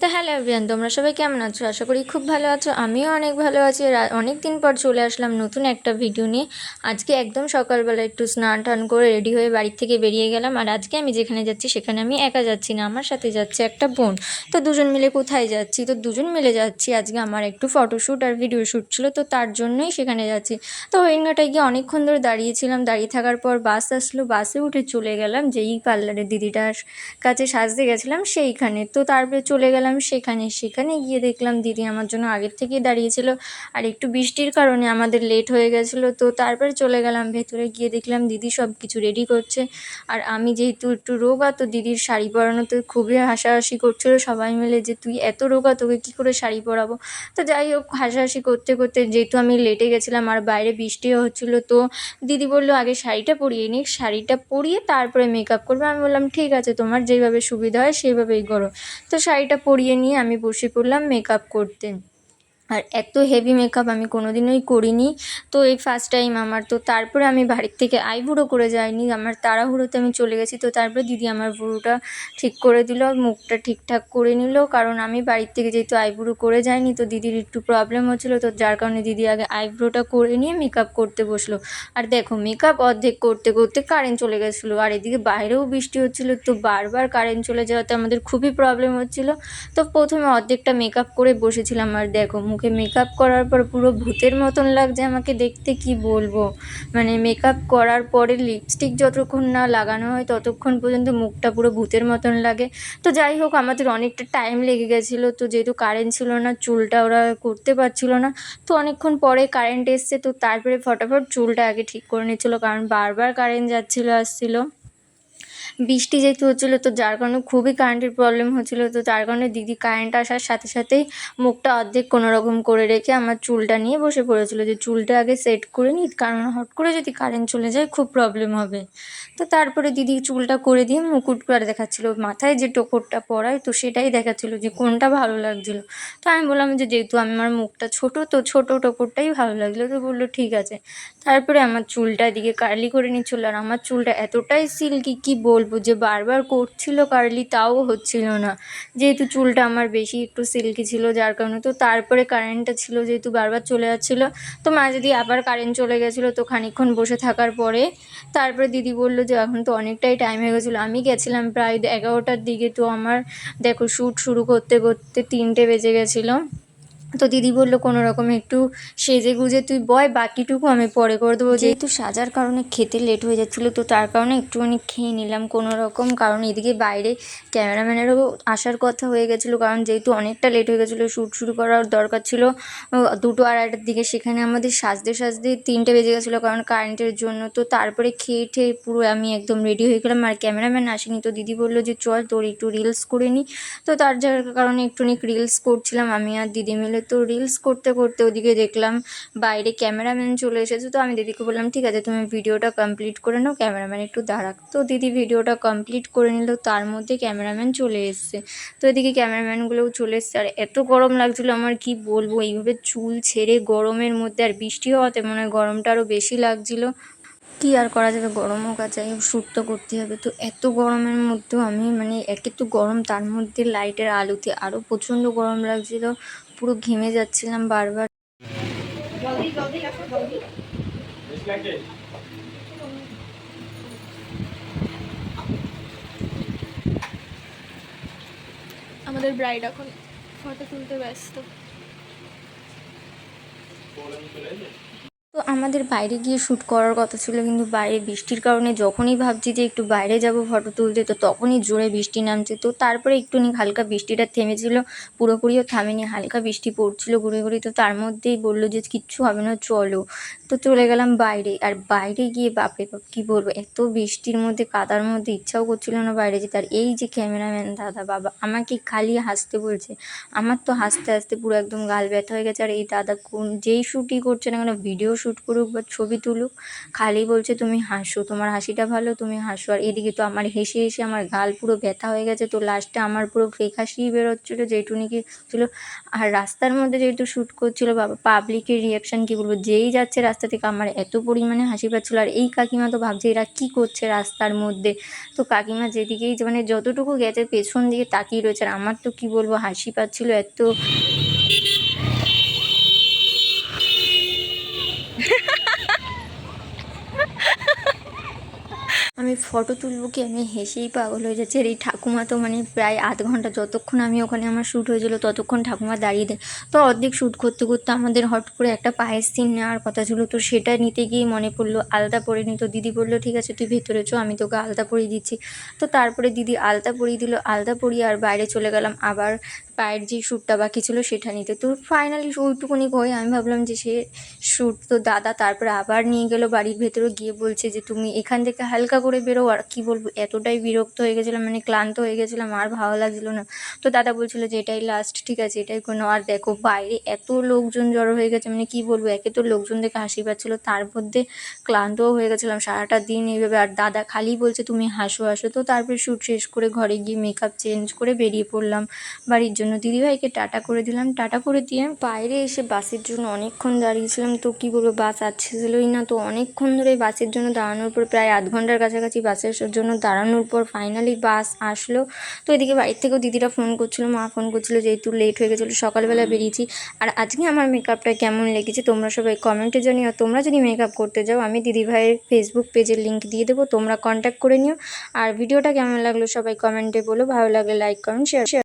তো hello everyone তোমরা সবাই কেমন আছো? আশা করি খুব ভালো আছো, আমিও অনেক ভালো আছি। অনেক দিন পর চলে আসলাম নতুন একটা ভিডিও নিয়ে। আজকে একদম সকালবেলা একটু স্নান টান করে রেডি হয়ে বাড়ি থেকে বেরিয়ে গেলাম। আর আজকে আমি যেখানে যাচ্ছি, সেখানে আমি একা যাচ্ছি না, আমার সাথে যাচ্ছে একটা বোন। তো দুজন মিলে কোথায় যাচ্ছি? তো দুজন মিলে যাচ্ছি। আজকে আমার একটু ফটোশ্যুট আর ভিডিও শ্যুট ছিল, তো তার জন্যই সেখানে যাচ্ছি। তো হরিণঘাটায় গিয়ে অনেকক্ষণ ধরে দাঁড়িয়েছিলাম। দাঁড়িয়ে থাকার পর বাস আসলো, বাসে উঠে চলে গেলাম। যেই পার্লারের দিদিটার কাছে সাজতে গেছিলাম, সেইখানে। তো তারপরে চলে গেলাম সেখানে সেখানে গিয়ে দেখলাম দিদি আমার জন্য আগের থেকেই দাঁড়িয়েছিল আর একটু বৃষ্টির কারণে আমাদের লেট হয়ে গেছিল। তো তারপরে চলে গেলাম, ভেতরে গিয়ে দেখলাম দিদি সব কিছু রেডি করছে। আর আমি যেহেতু একটু রোগা, তো দিদির শাড়ি পরানোতে খুবই হাসাহাসি করছিল। সবাই মিলে যে, তুই এত রোগা, তোকে কী করে শাড়ি পরাবো? তো যাই হোক, হাসাহাসি করতে করতে যেহেতু আমি লেটে গেছিলাম আর বাইরে বৃষ্টিও হচ্ছিল, তো দিদি বলল, আগে শাড়িটা পরিয়ে নিক। শাড়িটা পরিয়ে তারপরে মেকআপ করবে। আমি বললাম, ঠিক আছে, তোমার যেভাবে সুবিধা হয়, সেইভাবেই করো। তো শাড়িটা পরিয়ে নিয়ে আমি বসে পড়লাম মেকআপ করতে। আর এত হেভি মেকআপ আমি কোনো দিনই করিনি। তো এই ফার্স্ট টাইম আমার, তো তারপরে আমি বাড়ির থেকে আইবুড়ো করে যাইনি। আমার তাড়াহুড়োতে আমি চলে গেছি, তো তারপরে দিদি আমার বুড়োটা ঠিক করে দিল, মুখটা ঠিকঠাক করে নিল। কারণ আমি বাড়ির থেকে যেহেতু আইবুড়ো করে যাইনি, তো দিদির একটু প্রবলেম হচ্ছিল, তো যার কারণে দিদি আগে আইব্রোটা করে নিয়ে মেকআপ করতে বসল। আর দেখো মেকআপ অর্ধেক করতে করতে কারেন্ট চলে গেছিল। আর এদিকে বাইরেও বৃষ্টি হচ্ছিল, তো বারবার কারেন্ট চলে যাওয়াতে আমাদের খুবই প্রবলেম হচ্ছিল। তো প্রথমে অর্ধেকটা মেকআপ করে বসেছিলাম। আর দেখো, মুখ মুখে মেকআপ করার পর পুরো ভূতের মতন লাগছে আমাকে দেখতে, কি বলব? মানে মেকআপ করার পরে লিপস্টিক যতক্ষণ না লাগানো হয় ততক্ষণ পর্যন্ত মুখটা পুরো ভূতের মতন লাগে। তো যাই হোক, আমাদের অনেকটা টাইম লেগে গেছিল, তো যেহেতু কারেন্ট ছিল না, চুলটা ওরা করতে পারছিল না, তো অনেকক্ষণ পরে কারেন্ট এসছে, তো তারপরে ফটাফট চুলটা আগে ঠিক করে নিচ্ছিলো, কারণ বারবার কারেন্ট যাচ্ছিল, আসছিল। বৃষ্টি যেহেতু হচ্ছিল, তো যার কারণে খুবই কারেন্টের প্রবলেম হচ্ছিল, তো তার কারণে দিদি কারেন্ট আসার সাথে সাথেই মুখটা অর্ধেক কোনো রকম করে রেখে আমার চুলটা নিয়ে বসে পড়েছিলো, যে চুলটা আগে সেট করে নিই, কারণ হট করে যদি কারেন্ট চলে যায় খুব প্রবলেম হবে। তো তারপরে দিদি চুলটা করে দিয়ে মুকুট করে দেখাচ্ছিলো, মাথায় যে টোকরটা পরায়, তো সেটাই দেখাচ্ছিলো যে কোনটা ভালো লাগছিল। তো আমি বললাম যে যেহেতু আমার মুখটা ছোট, তো ছোট টোকরটাই ভালো লাগছিল, তো বলল ঠিক আছে। তারপরে আমার চুলটা দিকে কার্লি করে নিচ্ছিলো, আর আমার চুলটা এতটাই সিল্কি কী বলব? যে বারবার করছিল কার্লি, তাও হচ্ছিল না। যেহেতু চুলটা আমার বেশি একটু সিল্কি ছিল, যার কারণে তো তারপরে কারেন্টটা ছিল, যেহেতু বারবার চলে যাচ্ছিল। তো মাঝে দিয়ে আবার কারেন্ট চলে গেছিল, তো খানিকক্ষণ বসে থাকার পরে তারপরে দিদি বলল, যে এখন তো অনেকটাই টাইম হয়ে গেছিল। আমি গেছিলাম প্রায় এগারোটার দিকে, তো আমার, দেখো শ্যুট শুরু করতে করতে তিনটে বেজে গেছিল। তো দিদি বলল কোনো রকম একটু সেজে গুজে তুই বয় বাকিটুকু আমি পরে করে দেবো। যেহেতু সাজার কারণে খেতে লেট হয়ে যাচ্ছিল তো তার কারণে একটুখানি খেয়ে নিলাম কোনো রকম। কারণ এদিকে বাইরে ক্যামেরাম্যানেরও আসার কথা হয়ে গেছিল কারণ যেহেতু অনেকটা লেট হয়ে গেছিল শ্যুট শুরু করার দরকার ছিল। দুটো আড়াইটার দিকে সেখানে আমাদের সাজতে সাজতে তিনটে বেজে গেছিল কারণ কারেন্টের জন্য। তো তারপরে খেয়ে ঠেয়ে পুরো আমি একদম রেডি হয়ে গেলাম আর ক্যামেরাম্যান আসেনি। তো দিদি বলল যে চল তোর একটু রিলস করে নিই তো তার যার কারণে একটুখানি রিলস করছিলাম আমি আর দিদি মিলে তো রিলস করতে করতে ওদিকে দেখলাম বাইরে ক্যামেরাম্যান চলে এসেছে। তো আমি দিদিকে বললাম, ঠিক আছে, তুমি ভিডিওটা কমপ্লিট করে নাও ক্যামেরাম্যান একটু দাঁড়াক। তো দিদি ভিডিওটা কমপ্লিট করে নিল, তার মধ্যে ক্যামেরাম্যান চলে এসছে। তো এদিকে ক্যামেরাম্যানগুলোও চলে এসছে। আর এত গরম লাগছিল আমার, কি বলব? এইভাবে চুল ছেড়ে গরমের মধ্যে আর বৃষ্টি হওয়াতে মনে হয় গরমটা আরও বেশি লাগছিল। কী আর করা যাবে? গরম হোক আর যাই হোক, শ্যুট তো করতে হবে। তো এত গরমের মধ্যেও আমি মানে একে তো গরম, তার মধ্যে লাইটের আলোতে আরও প্রচণ্ড গরম লাগছিল। পুরো ঘেমে যাচ্ছিলাম বারবার। আমাদের ব্রাইড এখন ফটো তুলতে ব্যস্ত। তো আমাদের বাইরে গিয়ে শ্যুট করার কথা ছিল, কিন্তু বাইরে বৃষ্টির কারণে যখনই ভাবছি যে একটু বাইরে যাব ফটো তুলতে, তো তখনই জোরে বৃষ্টি নামছে। তো তারপরে একটুনি হালকা বৃষ্টিটা থেমেছিল, পুরোপুরিও থামেনি, হালকা বৃষ্টি পড়ছিল ঘুরে ঘুরে। তো তার মধ্যেই বলল যে, কিচ্ছু হবে না, চলো। তো চলে গেলাম বাইরে। আর বাইরে গিয়ে বাপরে বাপ, কী বলব? এত বৃষ্টির মধ্যে, কাদার মধ্যে ইচ্ছাও করছিল না বাইরে যেতে। আর এই যে ক্যামেরাম্যান দাদা বাবা, আমাকে খালি হাসতে বলছে। আমার তো হাসতে হাসতে পুরো একদম গাল ব্যথা হয়ে গেছে। আর এই দাদা কোন, যেই শ্যুটই করছে না কেন, ভিডিও শ্যুট করুক বা ছবি তুলুক, খালি বলছে, তুমি হাসো, তোমার হাসিটা ভালো, তুমি হাসো। আর এদিকে তো আমার হেসে হেসে আমার গাল পুরো ব্যথা হয়ে গেছে। তো লাস্টে আমার পুরো ফেক হাসিই বেরোচ্ছিলো যেটুনি ছিল। আর রাস্তার মধ্যে যেহেতু শ্যুট করছিল, বাবা পাবলিকের রিয়াকশান কী বলব? যেই যাচ্ছে রাস্তা রাস্তা থেকে আমার এত পরিমাণে হাসি পাচ্ছিলো। আর এই কাকিমা তো ভাবছে এরা কি করছে রাস্তার মধ্যে? তো কাকিমা যেদিকেই মানে যতটুকু গেছে পেছন দিকে তাকিয়ে রয়েছে। আর আমার তো কী বলব, হাসি পাচ্ছিলো এত ফটো তুলবো কি? আমি হেসেই পাগল হয়ে যাচ্ছি। আর এই ঠাকুমা তো মানে প্রায় আধ ঘণ্টা যতক্ষণ আমি ওখানে আমার শ্যুট হয়েছিল ততক্ষণ ঠাকুমা দাঁড়িয়ে দেয় তো অর্ধেক শ্যুট করতে করতে আমাদের হট করে একটা পায়ের সিন নেওয়ার কথা ছিল। তো সেটা নিতে গিয়ে মনে পড়ল, আলতা পরে নি। তো দিদি বলল, ঠিক আছে, তুই ভেতরে চো, আমি তোকে আলতা পরিয়ে দিচ্ছি। তো তারপরে দিদি আলতা পরিয়ে দিল। আলতা পরিয়ে আর বাইরে চলে গেলাম। আবার পায়ের যে শ্যুটটা বাকি ছিল সেটা নিতে। তো ফাইনালি ওইটুকুনি হয়ে আমি ভাবলাম যে সে শ্যুট তো দাদা তারপরে আবার নিয়ে গেলো বাড়ির ভেতরে গিয়ে বলছে যে, তুমি এখান থেকে হালকা করে বেরো আর কী বলব, এতটাই বিরক্ত হয়ে গেছিলাম মানে ক্লান্ত হয়ে গেছিলাম, আর ভালো লাগছিল না। তো দাদা বলছিলো যে, এটাই লাস্ট ঠিক আছে, এটাই কোনো আর দেখো বাইরে এত লোকজন জড়ো হয়ে গেছে মানে কী বলব, একে তো লোকজন দেখে হাসি পাচ্ছিলো, তার মধ্যে ক্লান্তও হয়ে গেছিলাম সারাটা দিন এইভাবে। আর দাদা খালি বলছে, তুমি হাসো হাসো। তো তারপরে শ্যুট শেষ করে ঘরে গিয়ে মেকআপ চেঞ্জ করে বেরিয়ে পড়লাম বাড়ির জন্য। দিদিভাইকে টাটা করে দিলাম। টাটা করে দিয়ে বাইরে এসে বাসের জন্য অনেকক্ষণ দাঁড়িয়েছিলাম। তো কী বলব বাস আসছিলই না। তো অনেকক্ষণ ধরে বাসের জন্য দাঁড়ানোর পর প্রায় আধ ঘণ্টার কাছাকাছি বাসের জন্য দাঁড়ানোর পর ফাইনালি বাস আসলো। তো এদিকে বাড়ির থেকেও দিদিরা ফোন করছিল মা ফোন করছিল যেহেতু লেট হয়ে গেছিল সকালবেলা বেরিয়েছি। আর আজকে আমার মেকআপটা কেমন লেগেছে তোমরা সবাই কমেন্টে জানিও। আর তোমরা যদি মেকআপ করতে যাও আমি দিদিভাইয়ের ফেসবুক পেজের লিঙ্ক দিয়ে দেবো। তোমরা কন্ট্যাক্ট করে নিও। আর ভিডিওটা কেমন লাগল সবাই কমেন্টে বলো। ভালো লাগলে লাইক কমেন্ট শেয়ার